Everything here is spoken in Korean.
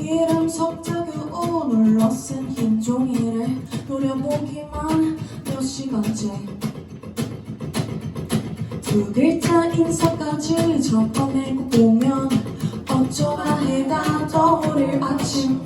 기름 석자교 오늘로 쓴흰 종이를 노려보기만 몇 시간째. 두 글자 인사까지 접어내고 보면 어쩌다 해가 떠오를 아침.